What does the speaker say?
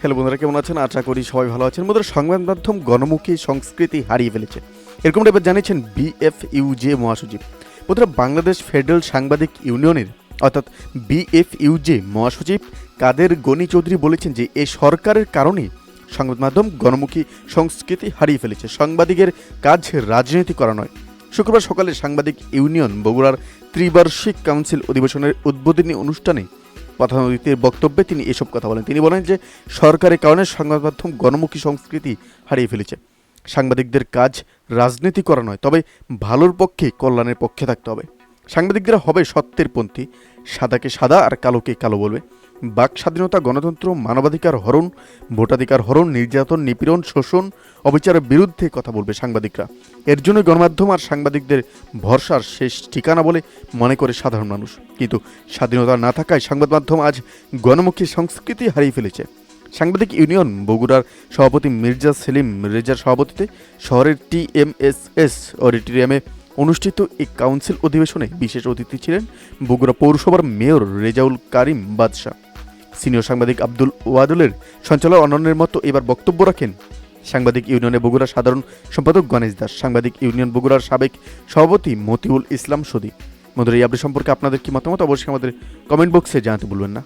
Hello বন্ধুরা, কেমন আছেন? আশা করি সবাই ভালো আছেন। বন্ধুরা, সংবাদ মাধ্যম গণমুখী সংস্কৃতি হারিয়ে ফেলেছে। এরকমটা এবার জানিয়েছেন বিএফইউজে মহাসচিব। বন্ধুরা, বাংলাদেশ ফেডারেল সাংবাদিক ইউনিয়নের, অর্থাৎ বিএফইউজে মহাসচিব কাদের গনি চৌধুরী বলেছেন যে এই সরকারের কারণে সংবাদ মাধ্যম গণমুখী সংস্কৃতি হারিয়ে ফেলেছে। সাংবাদিকের কাজ রাজনীতি করা নয়। শুক্রবার সকালে সাংবাদিক ইউনিয়ন বগুড়ার ত্রিবার্ষিক কাউন্সিল অধিবেশনের উদ্বোধনী অনুষ্ঠানে প্রধান অতিথির বক্তব্যে তিনি এসব কথা বলেন। তিনি বলেন যে সরকারের কারণে সংবাদ মাধ্যম গণমুখী সংস্কৃতি হারিয়ে ফেলেছে। সাংবাদিকদের কাজ রাজনীতি করা নয়, তবে ভালোর পক্ষে কল্যাণের পক্ষে থাকতে হবে। সাংবাদিকরা হবে সত্যের পন্থী, সাদাকে সাদা আর কালোকে কালো বলবে। বাক স্বাধীনতা গণতন্ত্র, মানবাধিকার হরণ, ভোটাধিকার হরণ, নির্যাতন, নিপীড়ন, শোষণ, অবিচারের বিরুদ্ধে কথা বলবে সাংবাদিকরা। এর জন্য গণমাধ্যম আর সাংবাদিকদের ভরসার শেষ ঠিকানা বলে মনে করে সাধারণ মানুষ। কিন্তু স্বাধীনতা না থাকায় সংবাদ মাধ্যম আজ গণমুখী সংস্কৃতি হারিয়ে ফেলেছে। সাংবাদিক ইউনিয়ন বগুড়ার সভাপতি মির্জা সেলিম রেজার সভাপতিতে শহরের টিএমএসএস অডিটোরিয়ামে অনুষ্ঠিত এই কাউন্সিল অধিবেশনে বিশেষ অতিথি ছিলেন বগুড়া পৌরসভার মেয়র রেজাউল কারিম বাদশাহ। সিনিয়র সাংবাদিক আব্দুল ওয়াদুলের সঞ্চালক অনন্যের মতো এবার বক্তব্য রাখেন। সাংবাদিক ইউনিয়নে বগুড়া সাধারণ সম্পাদক গণেশ দাস, সাংবাদিক ইউনিয়ন বগুড়ার সাবেক সভাপতি মতিউল ইসলাম সদী মধুর এই আপডেট সম্পর্কে আপনাদের কি মতামত? অবশ্যই আমাদের কমেন্ট বক্সে জানাতে ভুলবেন না।